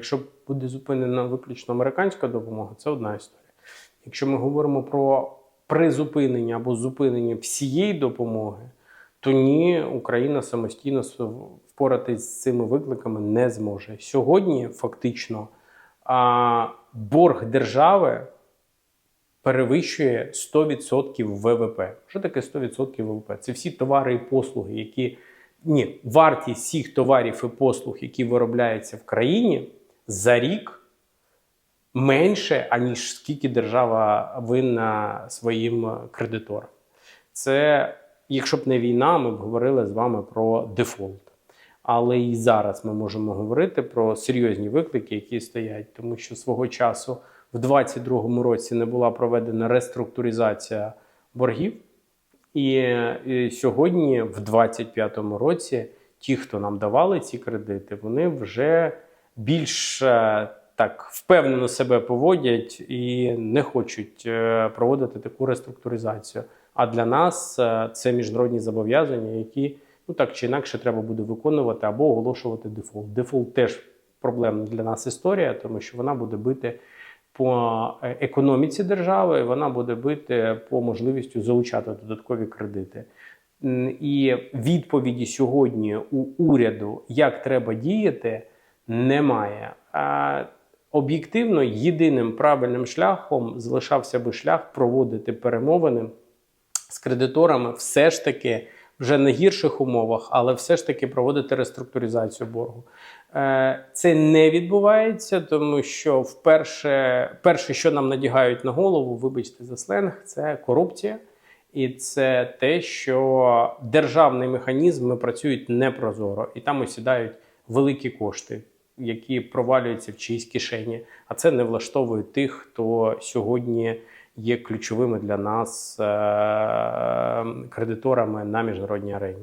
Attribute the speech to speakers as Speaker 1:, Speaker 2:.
Speaker 1: якщо буде зупинена виключно американська допомога, це одна історія. Якщо ми говоримо про призупинення або зупинення всієї допомоги, то ні, Україна самостійно впоратись з цими викликами не зможе. Сьогодні фактично борг держави перевищує 100% ВВП. Що таке 100% ВВП? Це всі товари і послуги, які ні, вартість всіх товарів і послуг, які виробляються в країні за рік менше, аніж скільки держава винна своїм кредиторам. Це, якщо б не війна, ми б говорили з вами про дефолт. Але і зараз ми можемо говорити про серйозні виклики, які стоять, тому що свого часу в 2022 році не була проведена реструктуризація боргів. І, е, сьогодні, в 2025 році, ті, хто нам давали ці кредити, вони вже більш е, так впевнено себе поводять і не хочуть е, проводити таку реструктуризацію. А для нас е, це міжнародні зобов'язання, які ну так чи інакше треба буде виконувати або оголошувати дефолт. Дефолт теж проблемна для нас історія, тому що вона буде бити по економіці держави, вона буде бити по можливістю залучати додаткові кредити. І відповіді сьогодні у уряду, як треба діяти, немає. Об'єктивно єдиним правильним шляхом залишався би шлях проводити перемовини з кредиторами, все ж таки вже на гірших умовах, але все ж таки проводити реструктуризацію боргу. Е, Це не відбувається, тому що вперше, перше, що нам надягають на голову, вибачте за сленг, це корупція. І це те, що державні механізми працюють непрозоро, і там осідають великі кошти, які провалюються в чиїсь кишені. А це не влаштовує тих, хто сьогодні є ключовими для нас е- кредиторами на міжнародній арені.